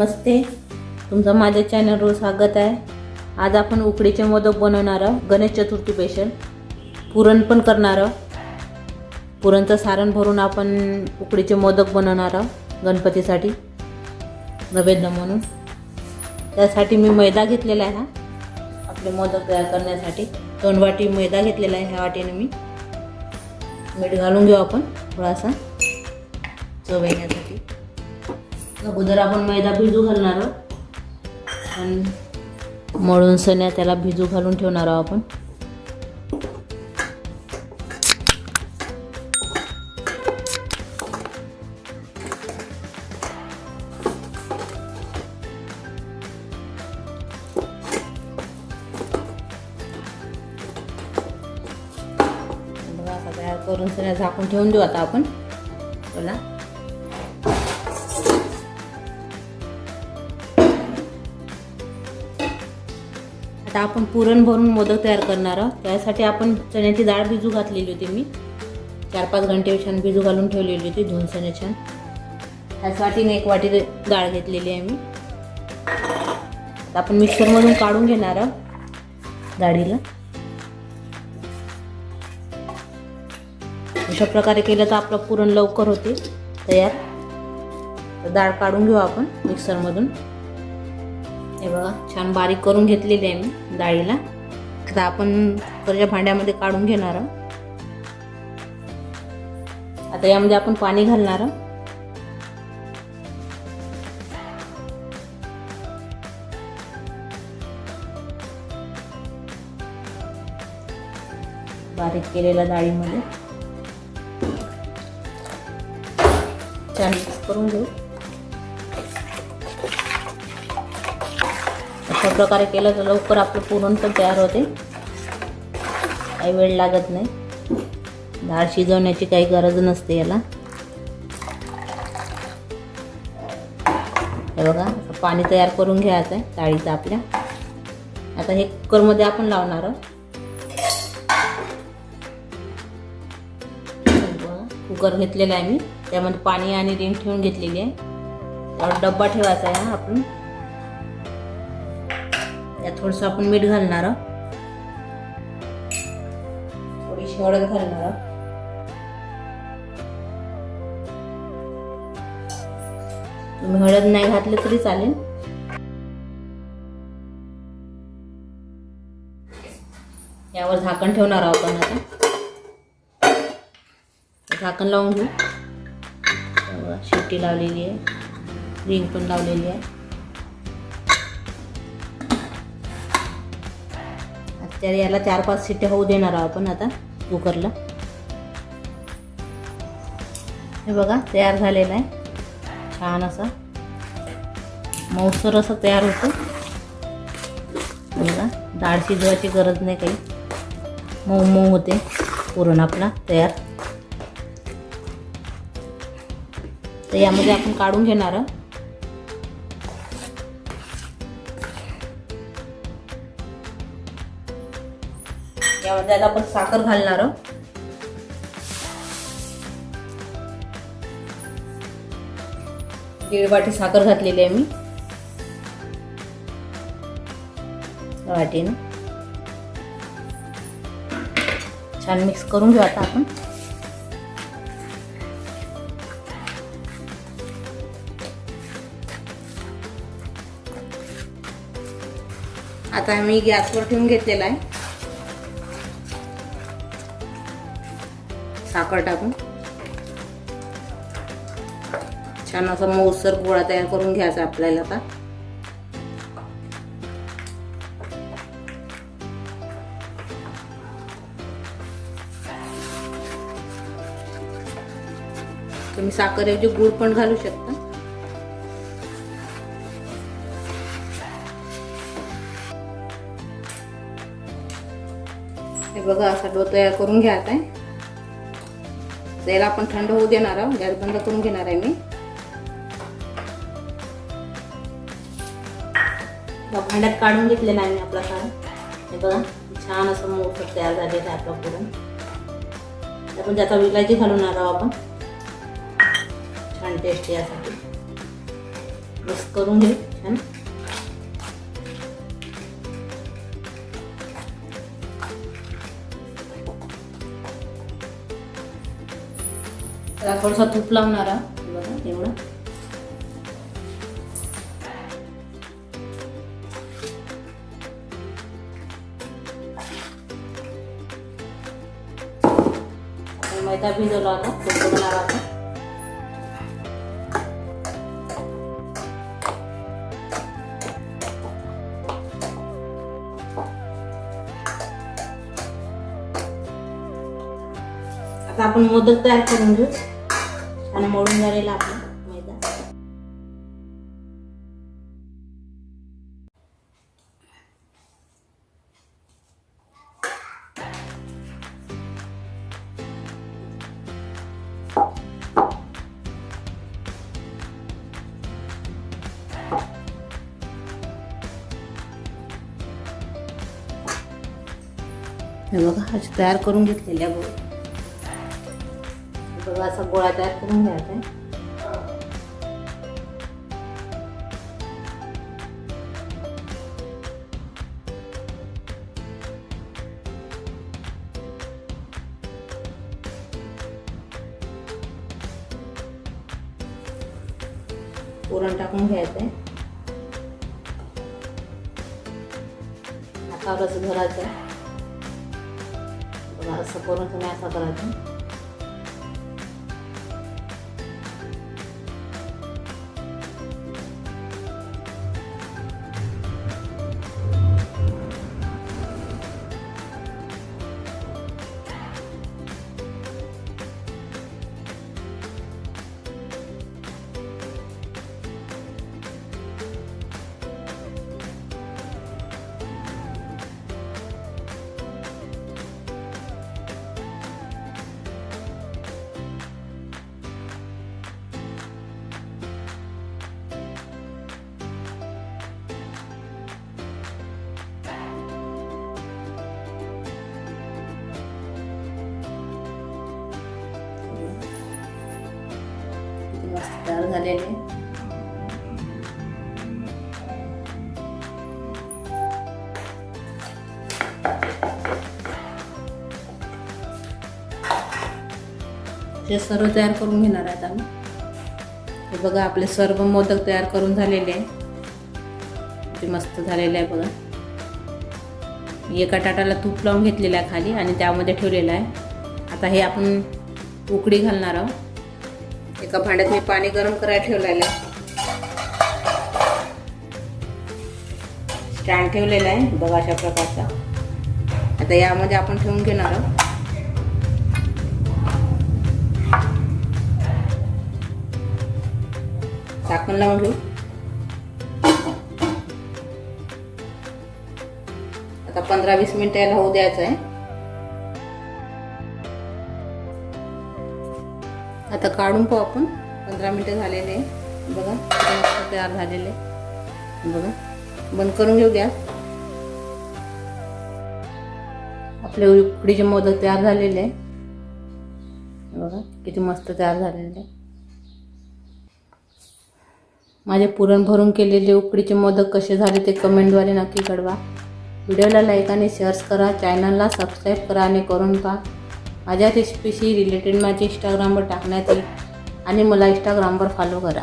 नमस्ते. तुमचं माझ्या चॅनलवर स्वागत आहे. आज आपण उकडीचे मोदक बनवणार आहोत. गणेश चतुर्थी स्पेशल पुरण पण करणार आहोत. पुरणचं सारण भरून आपण उकडीचे मोदक बनवणार आहोत गणपतीसाठी. नैवेद्य म्हणून. त्यासाठी मी मैदा घेतलेला आहे हा. आपले मोदक तयार करण्यासाठी. दोन वाटी मैदा घेतलेला आहे ह्या वाटीने मी. मीठ घालून घेऊ आपण थोडासा. चव येण्यासाठी. अगोदर आपण मैदा भिजू घालणार आहोत. आणि मळून सण्या त्याला भिजू घालून ठेवणार आहोत आपण. तयार करून सण्या झाकून ठेवून देऊ आता आपण. त्याला आता आपण पुरण भरून मोदक तयार करणार आहोत. त्यासाठी आपण चण्याची डाळ भिजू घातलेली होती मी. चार पाच घंटे छान भिजू घालून ठेवलेली होती धुवून चणे छान. त्यासाठी एक वाटी डाळ घेतलेली आहे मी. आता आपण मिक्सरमधून काढून घेणार आहोत डाळीला. अशा प्रकारे केलं तर आपलं पुरण लवकर होते तयार. तर डाळ काढून घेऊ आपण मिक्सरमधून. हे बघा छान बारीक करून घेतलेली आहे मी डाळीला. आता आपण कुकरच्या भांड्यामध्ये काढून घेणार आहोत. आता यामध्ये आपण पाणी घालणार आहोत. बारीक केलेल्या डाळीमध्ये. छान मिक्स करून घेऊ. अशा प्रकारे केलं तर लवकर आपलं पुरण पण तयार होते. काही वेळ लागत नाही. डाळ शिजवण्याची काही गरज नसते याला. हे बघा असं पाणी तयार करून घ्यायचं आहे डाळीचं आपल्या. आता हे कुकरमध्ये आपण लावणार आहोत. कुकर घेतलेला आहे मी. त्यामध्ये पाणी आणि रिंग ठेवून घेतलेली आहे. त्यावर डब्बा ठेवायचा आहे आपण. यात थोडंसं आपण मीठ घालणार आहोत. थोडीशी हळद घालणार आहोत. तुम्ही हळद नाही घातले तरी चालेल. यावर झाकण ठेवणार आहोत आपण आता. झाकण लावून घेऊ. शिट्टी लावलेली आहे. रिंग पण लावलेली आहे. तर याला चार पाच शिट्ट्या होऊ देणार आहोत आपण आता कुकरला. हे बघा तयार झालेला आहे. छान असा मऊसर असं तयार होतं. बघा डाळ शिजवायची गरज नाही काही. मऊ मऊ होते पुरण आपला तयार. तर यामध्ये आपण काढून घेणार आहोत. यामध्ये आता आपण साखर घालणार आहोत. दीड वाटी साखर घातलेली आहे मी. या वाटीनं. छान मिक्स करून घेऊ आता आपण. आता मी गॅसवर ठेवून घेतलेला आहे. साखर टाकून. छान असा मऊसर गोळा तयार करून घ्यायचा आपल्याला आता. तुम्ही साखरेऐवजी गुळ पण घालू शकता. हे बघा असा डो तयार करून घ्यायचा आहे. त्याला आपण थंड होऊ देणार आहोत. गॅस बंद करून घेणार आहे मी. भांड्यात काढून घेतलेला आहे मी आपला सारण हे बघा छान असं मोठं तयार झालेलं आहे आपलं पुरण आपण त्याचा विलायची घालून आलो आपण. छान टेस्टी यासाठी. मिक्स करून घे छान. आता थोडासा तूप लावणार. आहे. बघा एवढं. मैदा भिजवला होता तो बनवणार आता आता आपण मोदक तयार करून घेऊ. आणि मळून झालेला आपला मैदा हे बघा अशी तयार करून घेतलेल्या गोळ्या. हे असा गोळा तयार करून घ्यायचा. आहे पुरण टाकून घ्यायचं. आहे हातावर असं धरायचं आहे असं करून तुम्ही असं करायचं. झालेले. आहे. हे सर्व तयार करून घेणार आहेत आम्ही. हे बघा आपले सर्व मोदक तयार करून झालेले आहे ते मस्त झालेले आहे बघा. एका टाटाला तूप लावून घेतलेलं आहे खाली आणि त्यामध्ये ठेवलेलं आहे. आता हे आपण उकडी घालणार आहोत. एका भांड्यात मी पाणी गरम करायला ठेवलेलं आहे. स्टँड ठेवलेला आहे बघा अशा प्रकारचा. आता यामध्ये आपण ठेवून घेणार आहोत. झाकण लावून घेऊ. आता पंधरा वीस मिनिटं याला होऊ द्यायचं आहे. आता काढून पाहू आपण. पंधरा मिनटं झालेले आहे. बघा मस्त तयार झालेले बघा बंद करून घेऊ गॅस आपले उकडीचे मोदक तयार झालेले आहे. बघा किती मस्त तयार झालेले माझे पुरण भरून केलेले उकडीचे मोदक कसे झाले ते कमेंटद्वारे नक्की कळवा. व्हिडिओला लाईक आणि शेअर्स करा. चॅनलला सबस्क्राईब करा आणि करून पहा. माझ्या रेसिपीशी रिलेटेड माझे इंस्टाग्रामवर टाकण्यात येईल. आणि मला इंस्टाग्रामवर फॉलो करा.